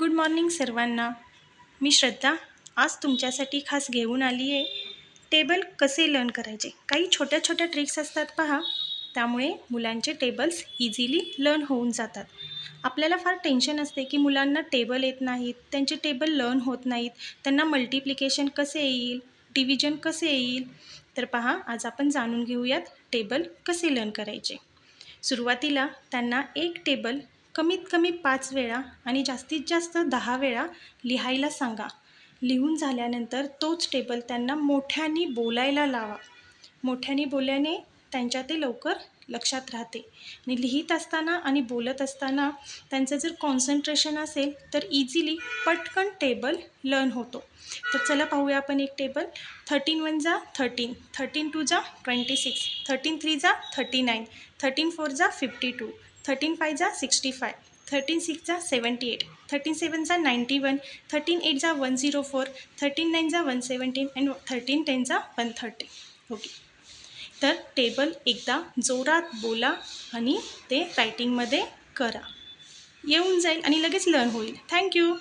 Good morning सर्वांना. मी श्रद्धा. आज तुमच्यासाठी खास घेऊन आली आहे टेबल कसे लर्न करायचे? काही छोट्या छोट्या ट्रिक्स असतात पहा. त्यामुळे मुलांचे टेबल्स इझिली लर्न होऊन जातात. आपल्याला फार टेन्शन असते की मुलांना टेबल येत नाहीत त्यांचे टेबल लर्न होत नाहीत त्यांना मल्टिप्लिकेशन कसे येईल डिव्हिजन कसे येईल? तर पहा आज आपण जाणून घेऊयात टेबल कसे लर्न करायचे. सुरुवातीला त्यांना एक टेबल कमीत कमी पाच वेळा आणि जास्तीत जास्त दहा वेळा लिहायला सांगा. लिहून झाल्यानंतर तोच टेबल त्यांना मोठ्याने बोलायला लावा. मोठ्याने बोलल्याने त्यांच्या ते लवकर लक्षात राहते. आणि लिहित असताना आणि बोलत असताना त्यांचं जर कॉन्सन्ट्रेशन असेल तर इझिली पटकन टेबल लर्न होतो. तर चला पाहूया आपण एक टेबल थर्टीन वन जा थर्टीन थर्टीन टू जा ट्वेंटी सिक्स थर्टीन थ्री जा थर्टी नाईन थर्टीन फोर जा फिफ्टी टू थर्टीन फाय जा सिक्स्टी फाय थर्टीन सिक्सचा seventy eight thirteen सेवनचा ninety ninety one thirteen eight one zero four thirteen नाईनचा one seventeen and thirteen टेनचा one thirty. Okay. तर table एकदा जोरात बोला आणि ते रायटिंगमध्ये करा. येऊन जाईल आणि लगेच लर्न होईल. थँक्यू